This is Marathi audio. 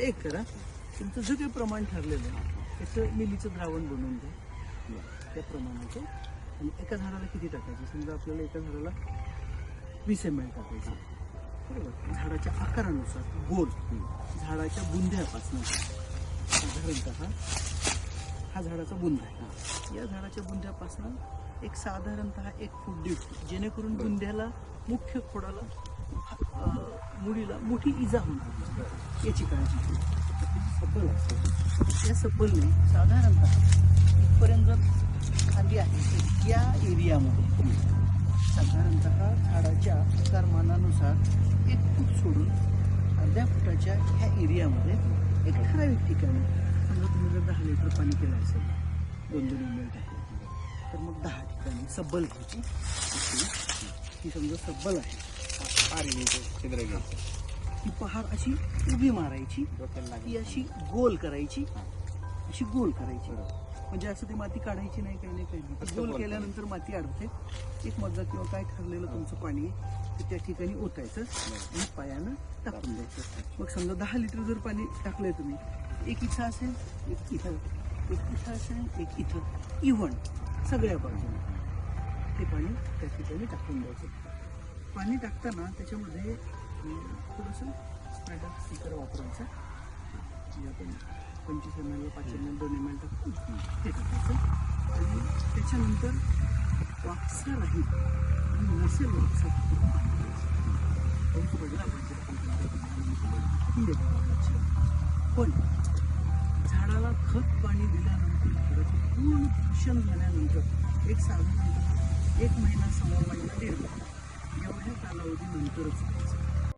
एक करा. तुमचं जे काही प्रमाण ठरलेलं आहे त्याचं मिलीचं द्रावण बनवून द्या त्या प्रमाणाचं. आणि एका झाडाला किती टाकायचं? समजा आपल्याला एका झाडाला वीस एम एल टाकायचं. बरोबर? झाडाच्या आकारानुसार गोल. झाडाच्या बुंध्यापासून साधारणतः हा झाडाचा बुंदा आहे. या झाडाच्या बुंध्यापासून एक साधारणतः एक फूट दीड जेणेकरून बुंध्याला मुख्य खोडाला मुलीला मोठी इजा होणार. याची काळजी घ्या. सब्बल असते या सफलने साधारणतः इथपर्यंत खाली आहे. या एरियामध्ये साधारणतः झाडाच्या आकारमानानुसार एक फूट सोडून अर्ध्या फुटाच्या ह्या एरियामध्ये एक ठराविक ठिकाणी समजा तुम्ही जर दहा लिटर पाणी केलं असेल दोन दोन मिनिट आहे. तर मग दहा ठिकाणी सब्बल घ्यायची. ही समजा सब्बल आहे. पार घ्यायचं छिद्र घ्यायचं पहार अशी उभी मारायची डोक्याला ती अशी गोल करायची हा. अशी गोल करायची. म्हणजे असं ती माती काढायची नाही काही नाही काही नाही. फक्त गोल गोल केल्यानंतर माती अडते एक मग्गा किंवा काय ठरलेलं तुमचं पाणी आहे ते त्या ठिकाणी ओतायचं आणि पायानं टाकून द्यायचं. मग समजा दहा लिटर जर पाणी टाकलंय तुम्ही एक इथं असेल एक इथं एक इथं असेल एक इथं. इव्हन सगळ्या बाजूने ते पाणी त्या ठिकाणी टाकून द्यायचं. पाणी टाकताना त्याच्यामध्ये थोडंसं स्प्रेडर स्टिकर वापरायचं. म्हणजे आपण पंचवीस एम एल पाच एम एल दोन एम एल टाकतो ते टाकायचं. आणि त्याच्यानंतर वापसा राहील आणि नसेल वापसा पडला पाहिजे पण झाडाला खत पाणी दिल्यानंतर झाडाचं पूर्ण पोषण झाल्यानंतर एक साधारणतः एक महिना सव्वा महिना दीड महिना